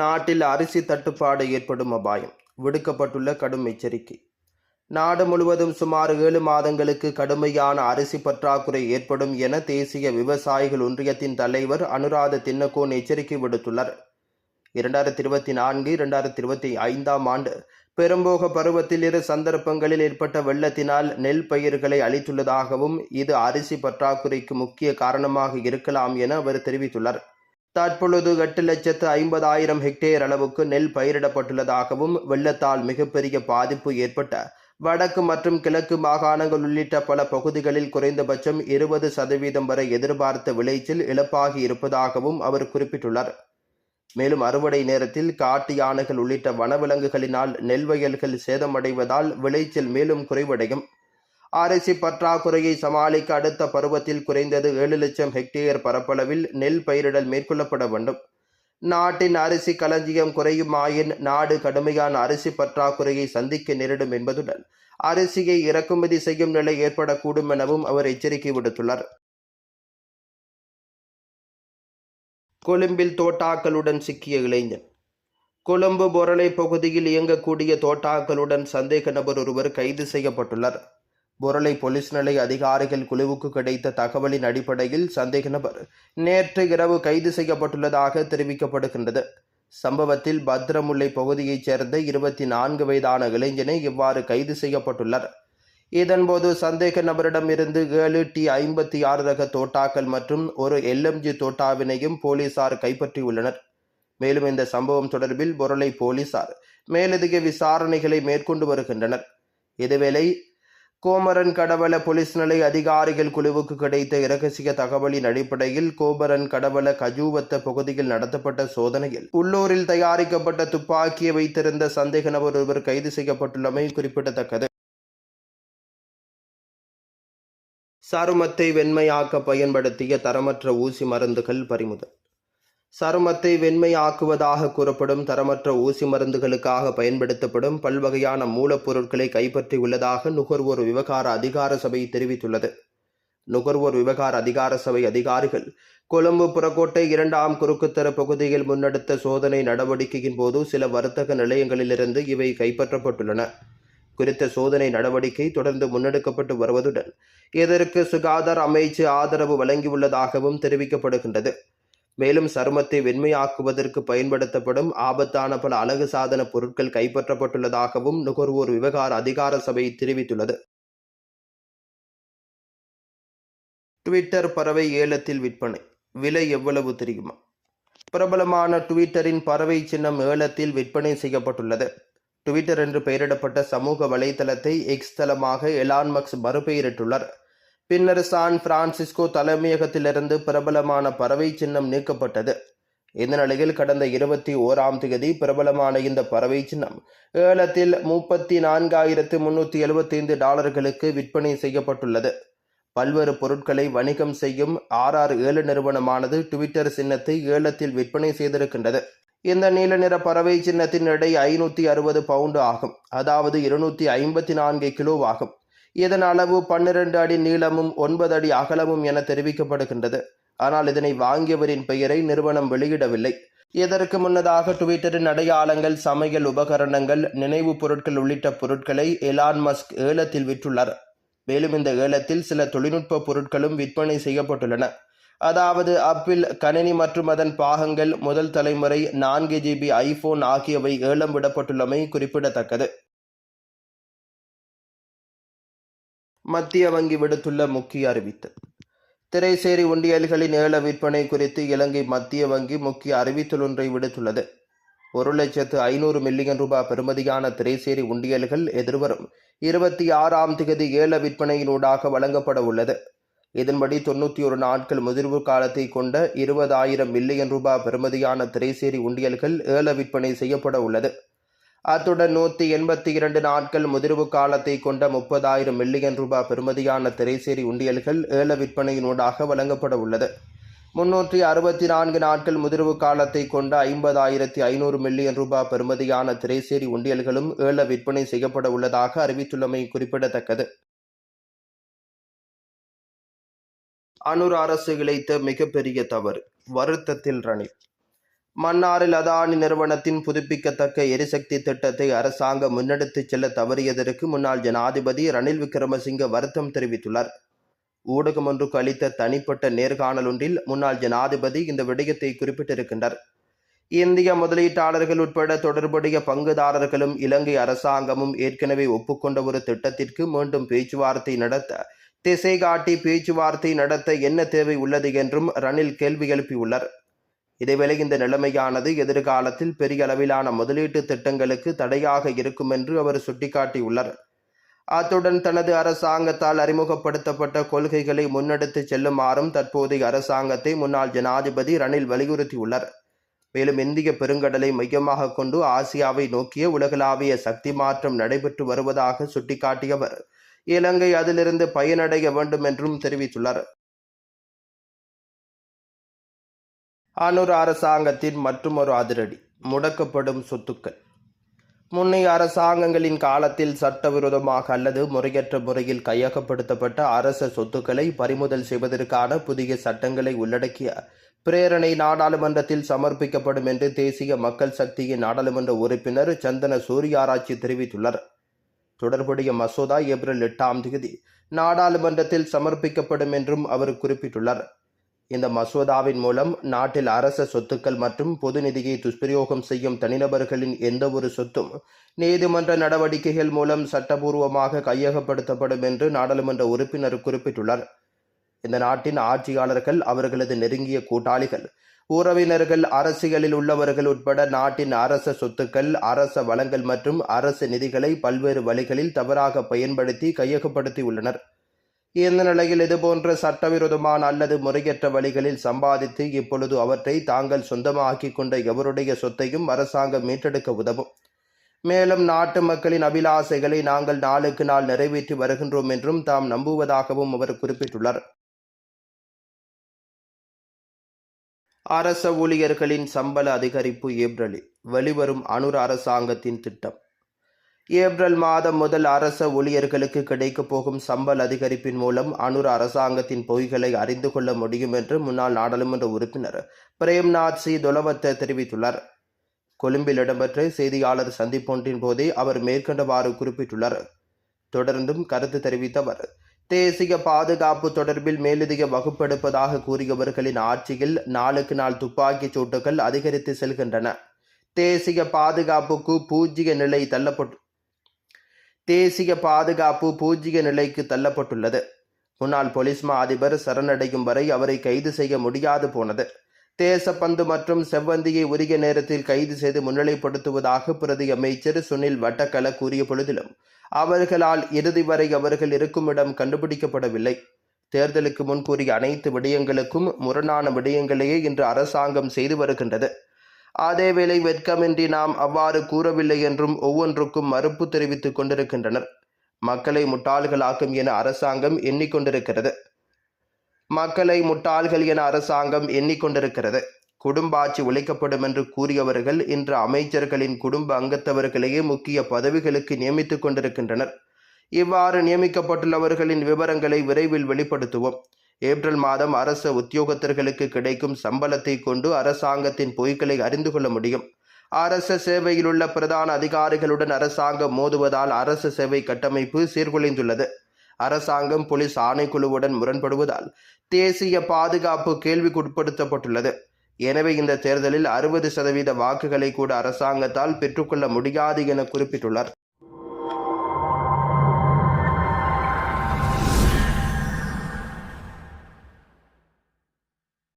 நாட்டில் அரிசி தட்டுப்பாடு ஏற்படும் அபாயம். விடுக்கப்பட்டுள்ள கடும் எச்சரிக்கை. நாடு முழுவதும் சுமார் ஏழு மாதங்களுக்கு கடுமையான அரிசி பற்றாக்குறை ஏற்படும் என தேசிய விவசாயிகள் ஒன்றியத்தின் தலைவர் அனுராத தின்னகோன் எச்சரிக்கை விடுத்துள்ளார். இரண்டாயிரத்தி இருபத்தி நான்கு இரண்டாயிரத்தி இருபத்தி ஐந்தாம் ஆண்டு பெரும்போக பருவத்தில் இரு சந்தர்ப்பங்களில் ஏற்பட்ட வெள்ளத்தினால் நெல் பயிர்களை அளித்துள்ளதாகவும் இது அரிசி பற்றாக்குறைக்கு முக்கிய காரணமாக இருக்கலாம் என அவர் தெரிவித்துள்ளார். தற்பொழுது எட்டு லட்சத்து ஐம்பதாயிரம் ஹெக்டேர் அளவுக்கு நெல் பயிரிடப்பட்டுள்ளதாகவும் வெள்ளத்தால் மிகப்பெரிய பாதிப்பு ஏற்பட்ட வடக்கு மற்றும் கிழக்கு மாகாணங்கள் உள்ளிட்ட பல பகுதிகளில் குறைந்தபட்சம் இருபது சதவீதம் வரை எதிர்பார்த்த விளைச்சல் இழப்பாகி இருப்பதாகவும் அவர் குறிப்பிட்டுள்ளார். மேலும் அறுவடை நேரத்தில் காட்டு யானைகள் உள்ளிட்ட வனவிலங்குகளினால் நெல் வயல்கள் சேதமடைவதால் விளைச்சல் மேலும் குறைவடையும். அரிசி பற்றாக்குறையை சமாளிக்க அடுத்த பருவத்தில் குறைந்தது ஏழு லட்சம் ஹெக்டேயர் பரப்பளவில் நெல் பயிரிடல் மேற்கொள்ளப்பட வேண்டும். நாட்டின் அரிசி களஞ்சியம் குறையுமாயின் நாடு கடுமையான அரிசி பற்றாக்குறையை சந்திக்க நேரிடும் என்பதுடன் அரிசியை இறக்குமதி செய்யும் நிலை ஏற்படக்கூடும் எனவும் அவர் எச்சரிக்கை விடுத்துள்ளார். கொழும்பில் தோட்டாக்களுடன் சிக்கிய இளைஞன். கொழும்பு பொரளை பகுதியில் இயங்கக்கூடிய தோட்டாக்களுடன் சந்தேக நபர் ஒருவர் கைது செய்யப்பட்டுள்ளார். பொருளை போலீஸ் நிலைய அதிகாரிகள் குழுவுக்கு கிடைத்த தகவலின் அடிப்படையில் சந்தேக நபர் நேற்று இரவு கைது செய்யப்பட்டுள்ளதாக தெரிவிக்கப்படுகின்றது. சம்பவத்தில் பத்ரமுல்லை பகுதியைச் சேர்ந்த இருபத்தி நான்கு வயதான இளைஞனை இவ்வாறு கைது செய்யப்பட்டுள்ளார் இதன்போது சந்தேக நபரிடமிருந்து ஏழு டி ஐம்பத்தி ஆறு ரக தோட்டாக்கள் மற்றும் ஒரு எல்எம்ஜி தோட்டாவினையும் போலீசார் கைப்பற்றியுள்ளனர். மேலும் இந்த சம்பவம் தொடர்பில் பொருளை போலீசார் மேலதிக விசாரணைகளை மேற்கொண்டு வருகின்றனர். இதுவேளை கோமரன் கடவல போலீஸ் நிலைய அதிகாரிகள் குழுவுக்கு கிடைத்த இரகசிய தகவலின் அடிப்படையில் கோமரன் கடவல கஜூவத்த பகுதியில் நடத்தப்பட்ட சோதனையில் உள்ளூரில் தயாரிக்கப்பட்ட துப்பாக்கியை வைத்திருந்த சந்தேக நபர் ஒருவர் கைது செய்யப்பட்டுள்ளமை குறிப்பிடத்தக்கது. சருமத்தை வெண்மையாக்க பயன்படுத்திய தரமற்ற ஊசி மருந்துகள் பறிமுதல். சருமத்தை வெண்மையாக்குவதாக கூறப்படும் தரமற்ற ஊசி மருந்துகளுக்காக பயன்படுத்தப்படும் பல்வகையான மூலப்பொருட்களை கைப்பற்றியுள்ளதாக நுகர்வோர் விவகார அதிகார சபை தெரிவித்துள்ளது. நுகர்வோர் விவகார அதிகார சபை அதிகாரிகள் கொழும்பு புறக்கோட்டை இரண்டாம் குறுக்குத்தர பகுதியில் முன்னெடுத்த சோதனை நடவடிக்கையின் போது சில வர்த்தக நிலையங்களிலிருந்து இவை கைப்பற்றப்பட்டுள்ளன. குறித்த சோதனை நடவடிக்கை தொடர்ந்து முன்னெடுக்கப்பட்டு வருவதுடன் இதற்கு சுகாதார அமைச்சு ஆதரவு வழங்கியுள்ளதாகவும் தெரிவிக்கப்படுகின்றது. மேலும் சருமத்தை வெண்மையாக்குவதற்கு பயன்படுத்தப்படும் ஆபத்தான பல அழகு சாதன பொருட்கள் கைப்பற்றப்பட்டுள்ளதாகவும் நுகர்வோர் விவகார அதிகார சபை தெரிவித்துள்ளது. ட்விட்டர் பறவை ஏலத்தில் விற்பனை. விலை எவ்வளவு தெரியுமா? பிரபலமான ட்விட்டரின் பறவை சின்னம் ஏலத்தில் விற்பனை செய்யப்பட்டுள்ளது. ட்விட்டர் என்று பெயரிடப்பட்ட சமூக வலைதளத்தை எக்ஸ் தளமாக எலான் மக்ஸ் மறுபெயரிட்டுள்ளார். பின்னர் சான் பிரான்சிஸ்கோ தலைமையகத்திலிருந்து பிரபலமான பறவை சின்னம் நீக்கப்பட்டது. இந்த நிலையில் கடந்த இருபத்தி ஓராம் தேதி பிரபலமான இந்த பறவை சின்னம் ஏலத்தில் முப்பத்தி நான்காயிரத்து முன்னூற்றி எழுபத்தைந்து டாலர்களுக்கு விற்பனை செய்யப்பட்டுள்ளது. பல்வேறு பொருட்களை வணிகம் செய்யும் ஆர்ஆர் ஏழு நிறுவனமானது ட்விட்டர் சின்னத்தை ஏலத்தில் விற்பனை செய்திருக்கின்றது. இந்த நீல நிற பறவை சின்னத்தின் எடை ஐநூற்றி அறுபது பவுண்டு ஆகும். அதாவது இருநூற்றி ஐம்பத்தி நான்கு கிலோ ஆகும். இதன் அளவு பன்னிரண்டு அடி நீளமும் ஒன்பது அடி அகலமும் என தெரிவிக்கப்படுகின்றது. ஆனால் இதனை வாங்கியவரின் பெயரை நிறுவனம் வெளியிடவில்லை. இதற்கு முன்னதாக ட்விட்டரின் அடையாளங்கள் சமையல் உபகரணங்கள் நினைவுப் பொருட்கள் உள்ளிட்ட பொருட்களை எலான் மஸ்க் ஏலத்தில் விற்றுள்ளார். மேலும் இந்த ஏலத்தில் சில தொழில்நுட்ப பொருட்களும் விற்பனை செய்யப்பட்டுள்ளன. அதாவது ஆப்பிள் கணினி மற்றும் அதன் பாகங்கள் முதல் தலைமுறை நான்கு ஜிபி ஐபோன் ஆகியவை ஏலம் விடப்பட்டுள்ளமை குறிப்பிடத்தக்கது. மத்திய வங்கி விடுத்துள்ள முக்கிய அறிவித்து. திரைசேரி உண்டியல்களின் ஏல விற்பனை குறித்து இலங்கை மத்திய வங்கி முக்கிய அறிவித்தல் ஒன்றை விடுத்துள்ளது. ஒரு லட்சத்து ஐநூறு மில்லியன் ரூபாய் பெறுமதியான திரைசேரி உண்டியல்கள் எதிர்வரும் இருபத்தி ஆறாம் திகதி ஏல விற்பனையினூடாக வழங்கப்பட உள்ளது. இதன்படி தொண்ணூற்றி ஒரு நாட்கள் முதிர்வு காலத்தை கொண்ட இருபதாயிரம் மில்லியன் ரூபாய் பெறுமதியான திரைசேரி உண்டியல்கள் ஏல விற்பனை செய்யப்பட உள்ளது. அத்துடன் நூற்றி எண்பத்தி இரண்டு நாட்கள் முதிர்வு காலத்தை கொண்ட முப்பதாயிரம் மில்லியன் ரூபாய் பெறுமதியான திரைசேரி உண்டியல்கள் ஏல விற்பனையினூடாக வழங்கப்பட உள்ளது. முன்னூற்றி அறுபத்தி நான்கு நாட்கள் முதிர்வு காலத்தை கொண்ட ஐம்பதாயிரத்தி ஐநூறு மில்லியன் ரூபாய் பெறுமதியான திரைசேரி உண்டியல்களும் ஏல விற்பனை செய்யப்பட உள்ளதாக அறிவித்துள்ளமை குறிப்பிடத்தக்கது. அனுர் அரசு இழைத்த மிகப்பெரிய தவறு வருத்தத்தில் ரணில் மன்னாரில் அதானி நிறுவனத்தின் புதுப்பிக்கத்தக்க எரிசக்தி திட்டத்தை அரசாங்கம் முன்னெடுத்துச் செல்ல தவறியதற்கு முன்னாள் ஜனாதிபதி ரணில் விக்ரமசிங்க வருத்தம் தெரிவித்துள்ளார். ஊடகம் ஒன்றுக்கு அளித்த தனிப்பட்ட நேர்காணல் ஒன்றில் முன்னாள் ஜனாதிபதி இந்த விடயத்தை குறிப்பிட்டிருக்கின்றார். இந்திய முதலீட்டாளர்கள் உட்பட தொடர்புடைய பங்குதாரர்களும் இலங்கை அரசாங்கமும் ஏற்கனவே ஒப்புக்கொண்ட ஒரு திட்டத்திற்கு மீண்டும் பேச்சுவார்த்தை நடத்த திசை காட்டி பேச்சுவார்த்தை நடத்த என்ன தேவை உள்ளது என்றும் ரணில் கேள்வி எழுப்பியுள்ளார். இதேவேளை இந்த நிலைமையானது எதிர்காலத்தில் பெரிய அளவிலான முதலீட்டு திட்டங்களுக்கு தடையாக இருக்கும் என்று அவர் சுட்டிக்காட்டியுள்ளார். அத்துடன் தனது அரசாங்கத்தால் அறிமுகப்படுத்தப்பட்ட கொள்கைகளை முன்னெடுத்துச் செல்லுமாறும் தற்போதைய அரசாங்கத்தை முன்னாள் ஜனாதிபதி ரணில் வலியுறுத்தியுள்ளார். மேலும் இந்திய பெருங்கடலை மையமாக கொண்டு ஆசியாவை நோக்கிய உலகளாவிய சக்தி மாற்றம் நடைபெற்று வருவதாக சுட்டிக்காட்டியவர். இலங்கை அதிலிருந்து பயனடைய வேண்டும் என்றும் தெரிவித்துள்ளார். அனுர் அரசாங்கத்தின் மற்றுமொரு அதிரடி முடக்கப்படும் சொத்துக்கள். முன்னைய அரசாங்கங்களின் காலத்தில் சட்டவிரோதமாக அல்லது முறையற்ற முறையில் கையகப்படுத்தப்பட்ட அரச சொத்துக்களை பறிமுதல் செய்வதற்கான புதிய சட்டங்களை உள்ளடக்கிய பிரேரணை நாடாளுமன்றத்தில் சமர்ப்பிக்கப்படும் என்று தேசிய மக்கள் சக்தியின் நாடாளுமன்ற உறுப்பினர் சந்தன சூரியாராய்ச்சி தெரிவித்துள்ளார். தொடர்புடைய மசோதா ஏப்ரல் எட்டாம் தேதி நாடாளுமன்றத்தில் சமர்ப்பிக்கப்படும் என்றும் அவர் குறிப்பிட்டுள்ளார். இந்த மசோதாவின் மூலம் நாட்டில் அரச சொத்துக்கள் மற்றும் பொது நிதியை துஷ்பிரயோகம் செய்யும் தனிநபர்களின் எந்தவொரு சொத்தும் நீதிமன்ற நடவடிக்கைகள் மூலம் சட்டபூர்வமாக கையகப்படுத்தப்படும் என்று நாடாளுமன்ற உறுப்பினர் குறிப்பிட்டுள்ளார். இந்த நாட்டின் ஆட்சியாளர்கள் அவர்களது நெருங்கிய கூட்டாளிகள். உறவினர்கள் அரசியலில் உள்ளவர்கள் உட்பட நாட்டின் அரச சொத்துக்கள் அரச வளங்கள் மற்றும் அரசு நிதிகளை பல்வேறு வழிகளில் தவறாக பயன்படுத்தி கையகப்படுத்தியுள்ளனர். இந்த நிலையில் இதுபோன்ற சட்டவிரோதமான அல்லது முறையற்ற வழிகளில் சம்பாதித்து இப்பொழுது அவற்றை தாங்கள் சொந்தமாக்கிக் கொண்ட எவருடைய சொத்தையும் அரசாங்கம் மீட்டெடுக்க உதவும். மேலும் நாட்டு மக்களின் அபிலாசைகளை நாங்கள் நாளுக்கு நாள் நிறைவேற்றி வருகின்றோம் என்றும் தாம் நம்புவதாகவும் அவர் குறிப்பிட்டுள்ளார். அரச ஊழியர்களின் சம்பள அதிகரிப்பு ஏப்ரலில் வெளிவரும் அனுர அரசாங்கத்தின் திட்டம். ஏப்ரல் மாதம் முதல் அரச ஊழியர்களுக்கு கிடைக்கப் போகும் சம்பள அதிகரிப்பின் மூலம் அனுர அரசாங்கத்தின் பொய்களை அறிந்து கொள்ள முடியும் என்று முன்னாள் நாடாளுமன்ற உறுப்பினர் பிரேம்நாத் சி. துலவத்த தெரிவித்துள்ளார். கொழும்பில் இடம்பெற்ற செய்தியாளர் சந்திப்பொன்றின் போதே அவர் மேற்கண்டவாறு குறிப்பிட்டுள்ளார். தொடர்ந்தும் கருத்து தெரிவித்த அவர் தேசிய பாதுகாப்பு தொடர்பில் மேலதிக வகுப்பெடுப்பதாக கூறியவர்களின் ஆட்சியில் நாளுக்கு நாள் துப்பாக்கிச் சூட்டுகள் அதிகரித்து செல்கின்றன. தேசிய பாதுகாப்புக்கு பூஜ்ஜிய நிலை தள்ளப்பட்டு தேசிய பாதுகாப்பு பூஜ்ஜிய நிலைக்கு தள்ளப்பட்டுள்ளது. முன்னாள் போலீஸ் மா அதிபர் சரணடையும் வரை அவரை கைது செய்ய முடியாது போனது. தேசப்பந்து மற்றும் செவ்வந்தியை உரிய நேரத்தில் கைது செய்து முன்னிலைப்படுத்துவதாக பிரதி அமைச்சர் சுனில் வட்டக்கல கூறிய பொழுதிலும் அவர்களால் இறுதி வரை அவர்கள் இருக்கும் இடம் கண்டுபிடிக்கப்படவில்லை. தேர்தலுக்கு முன் கூறிய அனைத்து விடயங்களுக்கும் முரணான விடயங்களையே இன்று அரசாங்கம் செய்து வருகின்றது. அதேவேளை வெட்கமின்றி நாம் அவ்வாறு கூறவில்லை என்றும் ஒவ்வொன்றுக்கும் மறுப்பு தெரிவித்துக் கொண்டிருக்கின்றனர். மக்களை முட்டாள்களாக்கும் என அரசாங்கம் எண்ணிக்கொண்டிருக்கிறது. மக்களை முட்டாள்கள் என அரசாங்கம் எண்ணிக்கொண்டிருக்கிறது. குடும்ப ஆட்சி ஒழிக்கப்படும் என்று கூறியவர்கள் இன்று அமைச்சர்களின் குடும்ப அங்கத்தவர்களையே முக்கிய பதவிகளுக்கு நியமித்துக் கொண்டிருக்கின்றனர். இவ்வாறு நியமிக்கப்பட்டுள்ளவர்களின் விவரங்களை விரைவில் வெளிப்படுத்துவோம். ஏப்ரல் மாதம் அரச உத்தியோகத்தர்களுக்கு கிடைக்கும் சம்பளத்தை கொண்டு அரசாங்கத்தின் பொய்களை அறிந்து கொள்ள முடியும். அரச சேவையில் உள்ள பிரதான அதிகாரிகளுடன் அரசாங்கம் மோதுவதால் அரசு சேவை கட்டமைப்பு சீர்குலைந்துள்ளது. அரசாங்கம் போலீஸ் ஆணைக்குழுவுடன் முரண்படுவதால் தேசிய பாதுகாப்பு கேள்விக்குட்படுத்தப்பட்டுள்ளது. எனவே இந்த தேர்தலில் அறுபது சதவீத வாக்குகளை கூட அரசாங்கத்தால் பெற்றுக்கொள்ள முடியாது என குறிப்பிட்டுள்ளார்.